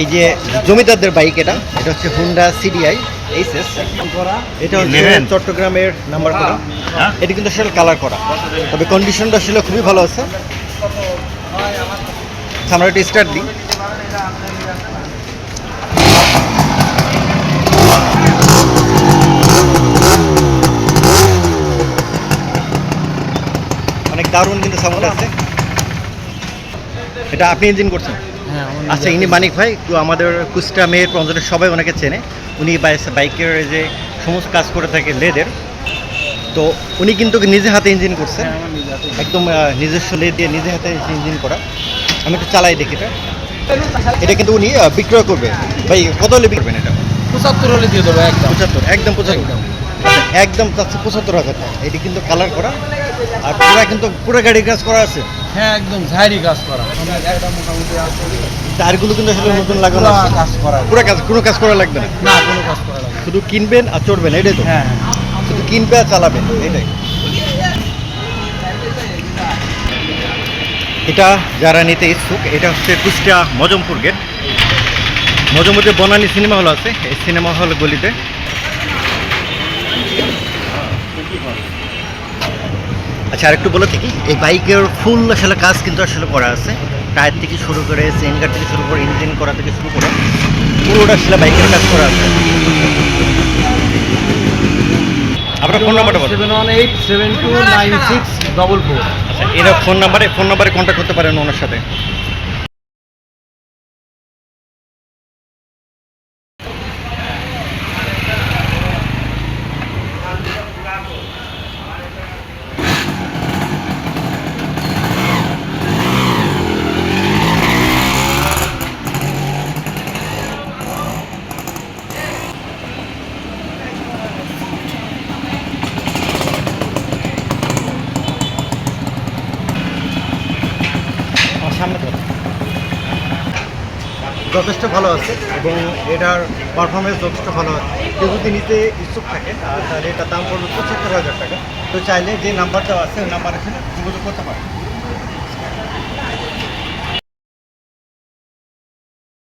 এই যে জমিদারদের বাইক এটা এটা হচ্ছে হুন্ডা সিডিআই এইচএস এটা হচ্ছে চট্টগ্রামের নাম্বার করা। হ্যাঁ? এটা কিন্তু আসলে কালার করা। তবে কন্ডিশনটা আসলে খুবই ভালো আছে। আমরা একটা স্টার্ট দিই। অনেক দারুণ কিন্তু সাউন্ড আছে। এটা আপনি ইঞ্জিন করছেন? আচ্ছা ইনি মানিক ভাই তো আমাদের কুষ্টা মেয়ের পঞ্চলের সবাই ওনাকে চেনে। উনি বাই- বাইকের যে সমস্ত কাজ করে থাকে লেদের। তো উনি কিন্তু নিজে হাতে ইঞ্জিন করছে একদম নিজস্ব লেদ দিয়ে নিজে হাতে ইঞ্জিন করা। আমি একটু চালাই দেখি এটা। এটা কিন্তু উনি বিক্রয় করবে। ভাই কত হলে বিক্রি করবেন এটা? পঁচাত্তর হলে দিয়ে দেবো একদম। পঁচাত্তর একদম পঁচাত্তর। আচ্ছা, একদম চাচ্ছে পঁচাত্তর হাজার টাকা। এটি কিন্তু কালার করা। আর পুরা কিন্তু পুরো গাড়ির কাজ করা আছে? হ্যাঁ একদম ঝাড়ি কাজ করা। টায়ারগুলো কিন্তু আসলে নতুন লাগানো কাজ করা পুরো কাজ কোনো কাজ করা লাগবে না? না কোনো কাজ করা লাগবে শুধু কিনবেন আর চড়বেন এটাই তো? হ্যাঁ শুধু কিনবে আর চালাবেন এটাই। এটা যারা নিতে ইচ্ছুক এটা হচ্ছে কুষ্টিয়া মজমপুর গেট। মজমপুরে বনানী সিনেমা হল আছে এই সিনেমা হল গলিতে আচ্ছা আরেকটু বলে থাকি এই বাইকের ফুল আসলে কাজ কিন্তু আসলে করা আছে। টায়ার থেকে শুরু করে চেন গার্ড থেকে শুরু করে ইঞ্জিন করা থেকে শুরু করে পুরোটা আসলে বাইকের কাজ করা আছে। আপনার ফোন নাম্বারটা বলুন। Seven one eight seven two nine six double four আচ্ছা এরা ফোন নাম্বারে ফোন নাম্বারে কন্ট্যাক্ট করতে পারেন ওনার সাথে। যথেষ্ট ভালো আছে এবং এটার পারফরমেন্স যথেষ্ট ভালো আছে। কেউ যদি নিতে ইচ্ছুক থাকে, তাহলে এটার দাম পড়বে পঁচাত্তর হাজার টাকা। তো চাইলে যে নাম্বারটা আছে, ওই নাম্বার এখানে যোগাযোগ করতে পারে